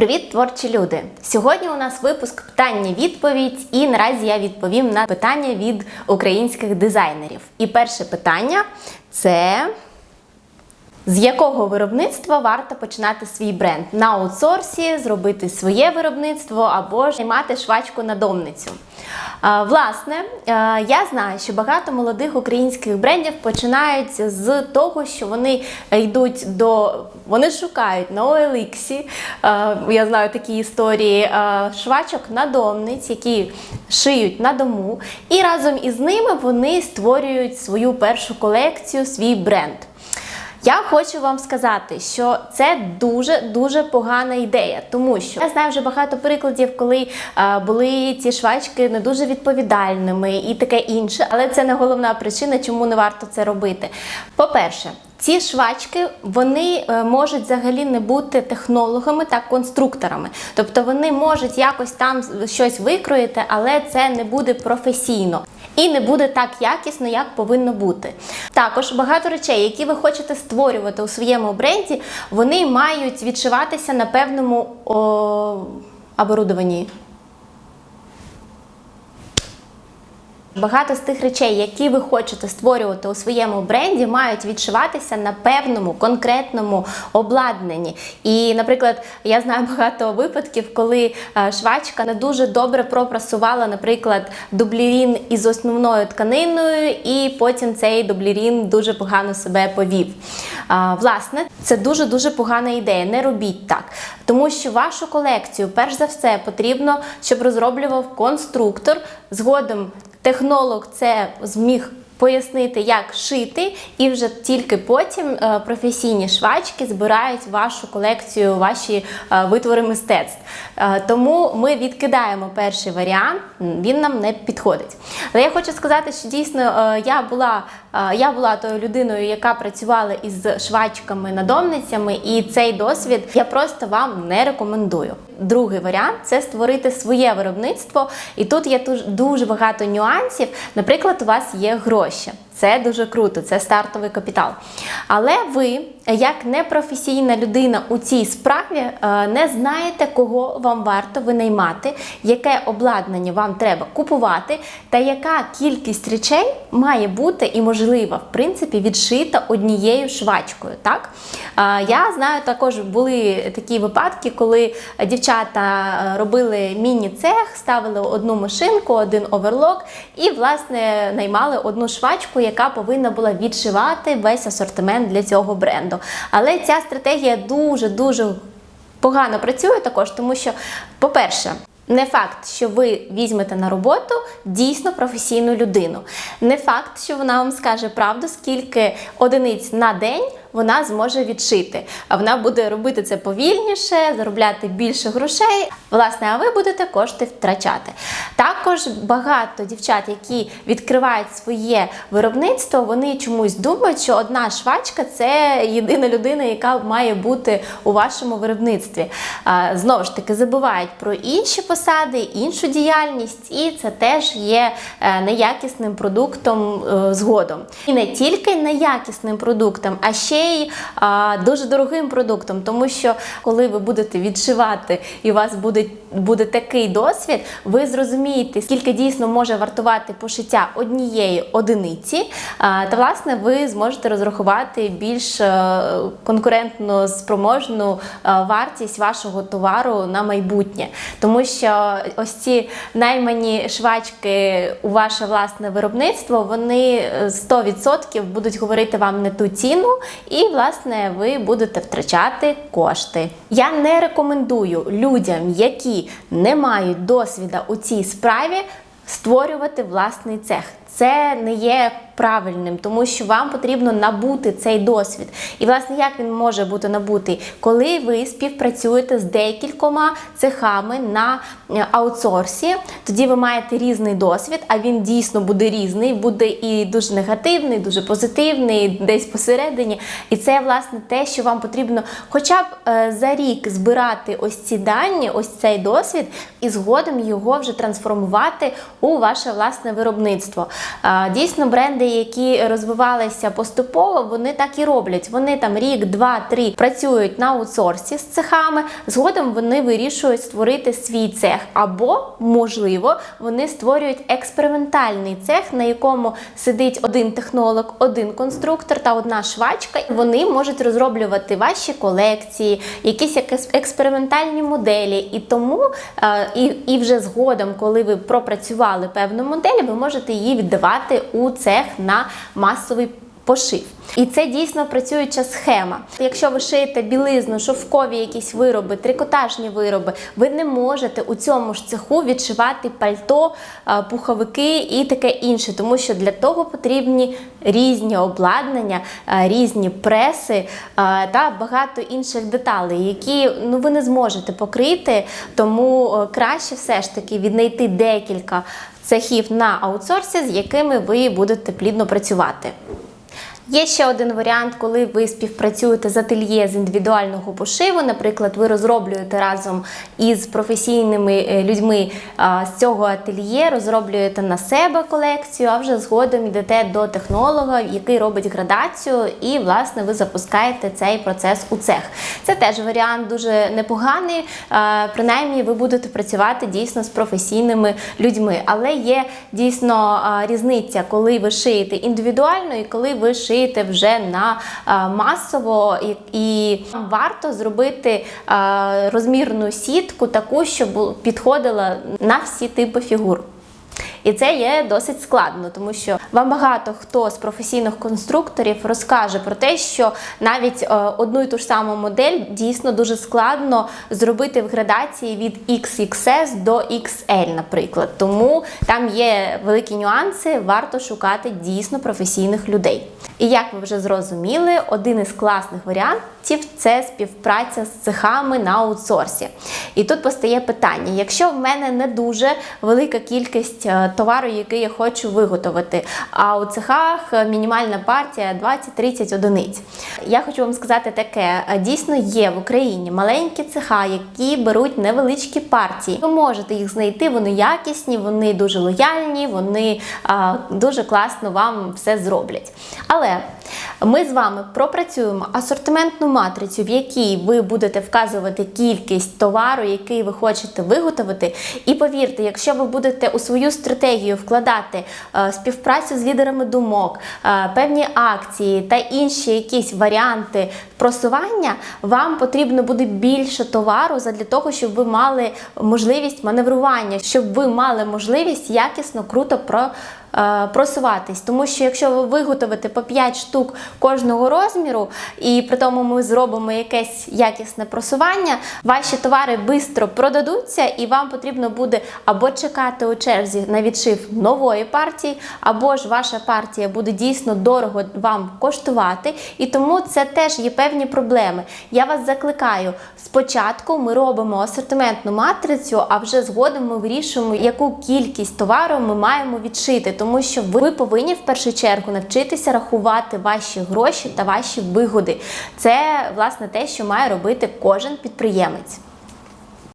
Привіт, творчі люди! Сьогодні у нас випуск питання-відповідь, і наразі я відповім на питання від українських дизайнерів. І перше питання це. З якого виробництва варто починати свій бренд? На аутсорсі, зробити своє виробництво або ж наймати швачку на домницю. Власне, я знаю, що багато молодих українських брендів починають з того, що вони йдуть до вони шукають на OLX, я знаю такі історії е, швачок на домниць, які шиють на дому, і разом із ними вони створюють свою першу колекцію, свій бренд. Я хочу вам сказати, що це дуже дуже погана ідея, тому що я знаю вже багато прикладів, коли е, були ці швачки не дуже відповідальними і таке інше, але це не головна причина, чому не варто це робити. По-перше, ці швачки вони е, можуть взагалі не бути технологами та конструкторами. Тобто вони можуть якось там щось викроїти, але це не буде професійно. І не буде так якісно, як повинно бути. Також багато речей, які ви хочете створювати у своєму бренді, вони мають відшиватися на певному о, оборудованні. Багато з тих речей, які ви хочете створювати у своєму бренді, мають відшиватися на певному конкретному обладнанні. І, наприклад, я знаю багато випадків, коли е, швачка не дуже добре пропрасувала, наприклад, дублірін із основною тканиною, і потім цей дублірін дуже погано себе повів. Власне, це дуже дуже погана ідея. Не робіть так, тому що вашу колекцію, перш за все, потрібно, щоб розроблював конструктор згодом. Технолог це зміг пояснити, як шити, і вже тільки потім е, професійні швачки збирають вашу колекцію, ваші е, витвори мистецтв. Е, Тому ми відкидаємо перший варіант, він нам не підходить. Але я хочу сказати, що дійсно я була, я була тою людиною, яка працювала із швачками надомницями, і цей досвід я просто вам не рекомендую. Другий варіант це створити своє виробництво, і тут є дуже багато нюансів. Наприклад, у вас є гроші. Це дуже круто, це стартовий капітал. Але ви, як непрофесійна людина у цій справі, е, не знаєте, кого вам варто винаймати, яке обладнання вам треба купувати, та яка кількість речей має бути і можлива, в принципі, відшита однією швачкою. Так? Е, Я знаю, також були такі випадки, коли дівчата е, робили міні-цех, ставили одну машинку, один оверлок і, власне, наймали одну швачку, яка повинна була відшивати весь асортимент для цього бренду. Але ця стратегія дуже-дуже погано працює також, тому що, по-перше, не факт, що ви візьмете на роботу дійсно професійну людину. Не факт, що вона вам скаже правду, скільки одиниць на день вона зможе відшити. А вона буде робити це повільніше, заробляти більше грошей. Власне, а ви будете кошти втрачати. Також багато дівчат, які відкривають своє виробництво, вони чомусь думають, що одна швачка це єдина людина, яка має бути у вашому виробництві. Знову ж таки, забувають про інші посади, іншу діяльність, і це теж є е, неякісним продуктом е, згодом. І не тільки неякісним продуктом, а ще й а, дуже дорогим продуктом, тому що коли ви будете відшивати і у вас буде, буде такий досвід, ви зрозумієте, скільки дійсно може вартувати пошиття однієї одиниці, а, та власне ви зможете розрахувати більш е, конкурентно спроможну е, вартість вашого товару на майбутнє. Тому що ось ці наймані швачки у ваше власне виробництво, вони е, 100% будуть говорити вам не ту ціну, і власне ви будете втрачати кошти. Я не рекомендую людям, які не мають досвіда у цій справі, створювати власний цех. Це не є правильним, тому що вам потрібно набути цей досвід. І, власне, як він може бути набутий, коли ви співпрацюєте з декількома цехами на е, аутсорсі, тоді ви маєте різний досвід, а він дійсно буде різний, буде і дуже негативний, дуже позитивний, десь посередині. І це, власне, те, що вам потрібно хоча б е, за рік збирати ось ці дані, ось цей досвід, і згодом його вже трансформувати у ваше власне виробництво. Дійсно, бренди, які розвивалися поступово, вони так і роблять. Вони там рік, два, три працюють на аутсорсі з цехами. Згодом вони вирішують створити свій цех, або, можливо, вони створюють експериментальний цех, на якому сидить один технолог, один конструктор та одна швачка. Вони можуть розроблювати ваші колекції, якісь експериментальні моделі. І тому е, і, вже згодом, коли ви пропрацювали певну модель, ви можете її віддавати у цех на масовий пошив. І це дійсно працююча схема. Якщо ви шиєте білизну, шовкові якісь вироби, трикотажні вироби, ви не можете у цьому ж цеху відшивати пальто, е, пуховики і таке інше, тому що для того потрібні різні обладнання, е, різні преси е, та багато інших деталей, які ну ви не зможете покрити. Тому краще все ж таки віднайти декілька цехів на аутсорсі, з якими ви будете плідно працювати. Є ще один варіант, коли ви співпрацюєте з ательє з індивідуального пошиву. Наприклад, ви розроблюєте разом із професійними е, людьми з цього ательє, розроблюєте на себе колекцію, а вже згодом йдете до технолога, який робить градацію, і власне ви запускаєте цей процес у цех. Це теж варіант дуже непоганий. Принаймні, ви будете працювати дійсно з професійними людьми. Але є дійсно різниця, коли ви шиєте індивідуально і коли ви шиєте вже на масово, і, варто зробити розмірну сітку, таку, щоб підходила на всі типи фігур. І це є досить складно, тому що вам багато хто з професійних конструкторів розкаже про те, що навіть е, одну і ту ж саму модель дійсно дуже складно зробити в градації від XXS до XL, наприклад. Тому там є великі нюанси, варто шукати дійсно професійних людей. І як ви вже зрозуміли, один із класних варіантів це співпраця з цехами на аутсорсі. І тут постає питання: якщо в мене не дуже велика кількість е, товару, який я хочу виготовити, а у цехах е, мінімальна партія 20-30 одиниць. Я хочу вам сказати таке: е, дійсно є в Україні маленькі цеха, які беруть невеличкі партії. Ви можете їх знайти, вони якісні, вони дуже лояльні, вони дуже класно вам все зроблять. Але ми з вами пропрацюємо асортиментну матрицю, в якій ви будете вказувати кількість товару, який ви хочете виготовити. І повірте, якщо ви будете у свою стратегію вкладати е, співпрацю з лідерами думок, е, певні акції та інші якісь варіанти просування, вам потрібно буде більше товару для того, щоб ви мали можливість маневрування, щоб ви мали можливість якісно, круто про. Е, Просуватись, тому що якщо ви виготовите по 5 штук кожного розміру, і при тому ми зробимо якесь якісне просування, ваші товари швидко продадуться, і вам потрібно буде або чекати у черзі на відшив нової партії, або ж ваша партія буде дійсно дорого вам коштувати, і тому це теж є певні проблеми. Я вас закликаю, спочатку ми робимо асортиментну матрицю, а вже згодом ми вирішуємо, яку кількість товару ми маємо відшити, тому що ви повинні в першу чергу навчитися рахувати ваші гроші та ваші вигоди. Це власне те, що має робити кожен підприємець.